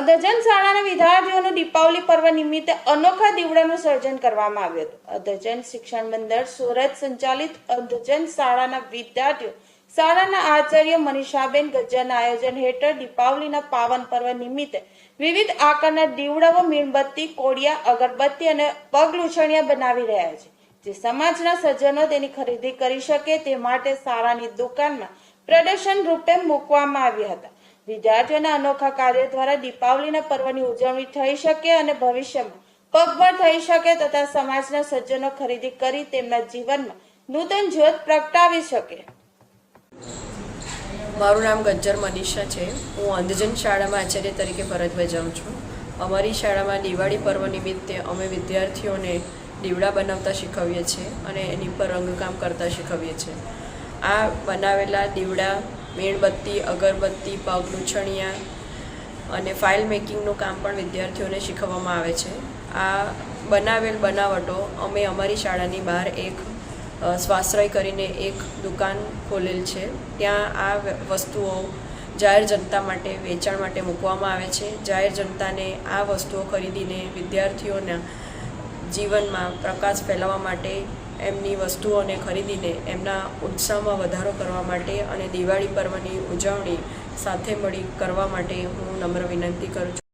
શાળાના વિદ્યાર્થીઓનું દીપાવલી પર્વ નિમિત્તે અનોખા દીવડાનું સર્જન કરવામાં આવ્યું હતું. અધજન શિક્ષણ મંડળ સુરત સંચાલિત અધજન શાળાના વિદ્યાર્થીઓ શાળાના આચાર્ય મનીષાબેન ગજ્જાના આયોજન હેઠળ દીપાવલીના પાવન પર્વ નિમિત્તે વિવિધ આકારના દીવડાઓ, મીણબત્તી, કોડિયા, અગરબત્તી અને પગલૂછણિયા બનાવી રહ્યા છે. જે સમાજના સજ્જનો તેની ખરીદી કરી શકે તે માટે શાળાની દુકાનમાં પ્રદર્શન રૂપે મૂકવામાં આવ્યા હતા. વિદ્યાર્થીઓના અનોખા કાર્ય દ્વારા દીપાવલીના પર્વની ઉજવણી થઈ શકે અને ભવિષ્યમાં પગભર થઈ શકે તથા સમાજના સજ્જનો ખરીદી કરી તેમના જીવનમાં નૂતન જ્યોત પ્રગટાવી શકે. મારું નામ ગજ્જર મનીષા છે. હું અંધજન શાળામાં આચાર્ય તરીકે ફરજ બજાવું છું. અમારી શાળામાં દિવાળી પર્વ નિમિત્તે અમે વિદ્યાર્થીઓને દીવડા બનાવતા શીખવીએ છીએ અને એની પર રંગકામ કરતા શીખવીએ છીએ. આ બનાવેલા દીવડા મીણબત્તી, અગરબત્તી પગ લૂંછણિયા અને ફાઇલ મેકિંગનું કામ પણ વિદ્યાર્થીઓને શીખવવામાં આવે છે. આ બનાવેલ બનાવટો અમે અમારી શાળાની બહાર એક સ્વાશ્રય કરીને એક દુકાન ખોલેલ છે. ત્યાં આ વસ્તુઓ જાહેર જનતા માટે વેચાણ માટે મૂકવામાં આવે છે. જાહેર જનતાને આ વસ્તુઓ ખરીદીને વિદ્યાર્થીઓના જીવનમાં પ્રકાશ ફેલાવવા માટે એમની વસ્તુઓને ખરીદીને એમના ઉત્સાહમાં વધારો કરવા માટે અને દિવાળી પર્વની ઉજવણી સાથે મળી કરવા માટે હું નમ્ર વિનંતી કરું છું.